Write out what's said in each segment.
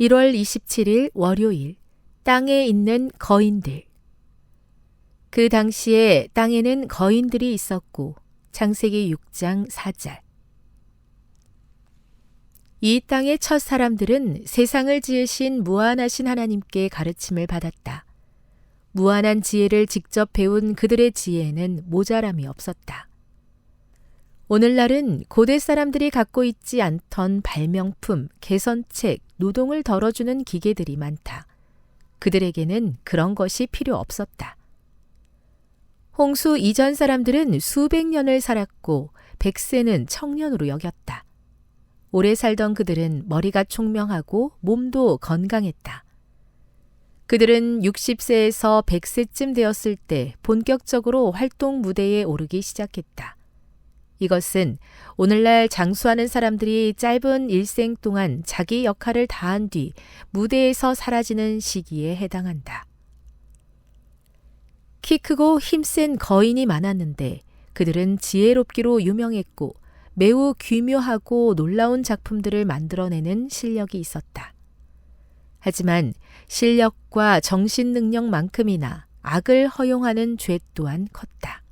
1월 27일 월요일 땅에 있는 거인들 그 당시에 땅에는 거인들이 있었고 창세기 6장 4절 이 땅의 첫 사람들은 세상을 지으신 무한하신 하나님께 가르침을 받았다. 무한한 지혜를 직접 배운 그들의 지혜에는 모자람이 없었다. 오늘날은 고대 사람들이 갖고 있지 않던 발명품, 개선책, 노동을 덜어주는 기계들이 많다. 그들에게는 그런 것이 필요 없었다. 홍수 이전 사람들은 수백 년을 살았고 백세는 청년으로 여겼다. 오래 살던 그들은 머리가 총명하고 몸도 건강했다. 그들은 60세에서 100세쯤 되었을 때 본격적으로 활동 무대에 오르기 시작했다. 이것은 오늘날 장수하는 사람들이 짧은 일생 동안 자기 역할을 다한 뒤 무대에서 사라지는 시기에 해당한다. 키 크고 힘센 거인이 많았는데 그들은 지혜롭기로 유명했고 매우 귀묘하고 놀라운 작품들을 만들어내는 실력이 있었다. 하지만 실력과 정신 능력만큼이나 악을 허용하는 죄 또한 컸다.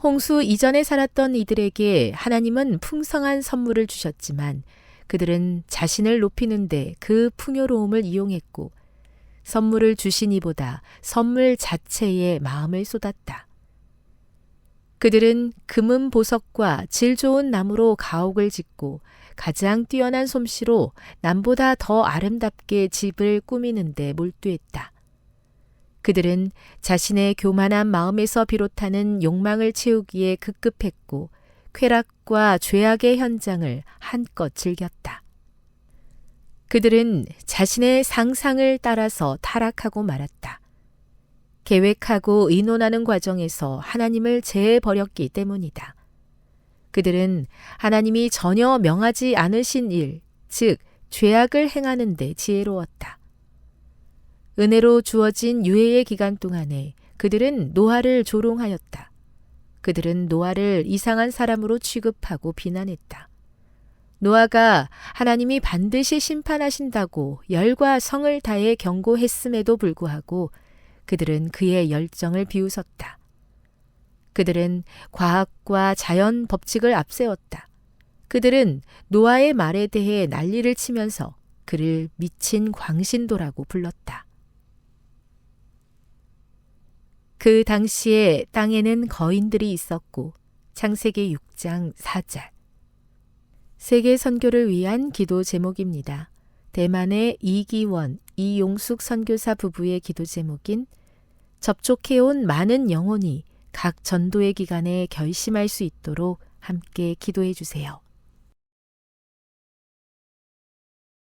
홍수 이전에 살았던 이들에게 하나님은 풍성한 선물을 주셨지만 그들은 자신을 높이는데 그 풍요로움을 이용했고 선물을 주신 이보다 선물 자체에 마음을 쏟았다. 그들은 금은 보석과 질 좋은 나무로 가옥을 짓고 가장 뛰어난 솜씨로 남보다 더 아름답게 집을 꾸미는데 몰두했다. 그들은 자신의 교만한 마음에서 비롯하는 욕망을 채우기에 급급했고 쾌락과 죄악의 현장을 한껏 즐겼다. 그들은 자신의 상상을 따라서 타락하고 말았다. 계획하고 의논하는 과정에서 하나님을 제해버렸기 때문이다. 그들은 하나님이 전혀 명하지 않으신 일, 즉, 죄악을 행하는데 지혜로웠다. 은혜로 주어진 유해의 기간 동안에 그들은 노아를 조롱하였다. 그들은 노아를 이상한 사람으로 취급하고 비난했다. 노아가 하나님이 반드시 심판하신다고 열과 성을 다해 경고했음에도 불구하고 그들은 그의 열정을 비웃었다. 그들은 과학과 자연 법칙을 앞세웠다. 그들은 노아의 말에 대해 난리를 치면서 그를 미친 광신도라고 불렀다. 그 당시에 땅에는 거인들이 있었고 창세기 6장 4절. 세계 선교를 위한 기도 제목입니다. 대만의 이기원, 이용숙 선교사 부부의 기도 제목인 접촉해온 많은 영혼이 각 전도의 기간에 결심할 수 있도록 함께 기도해 주세요.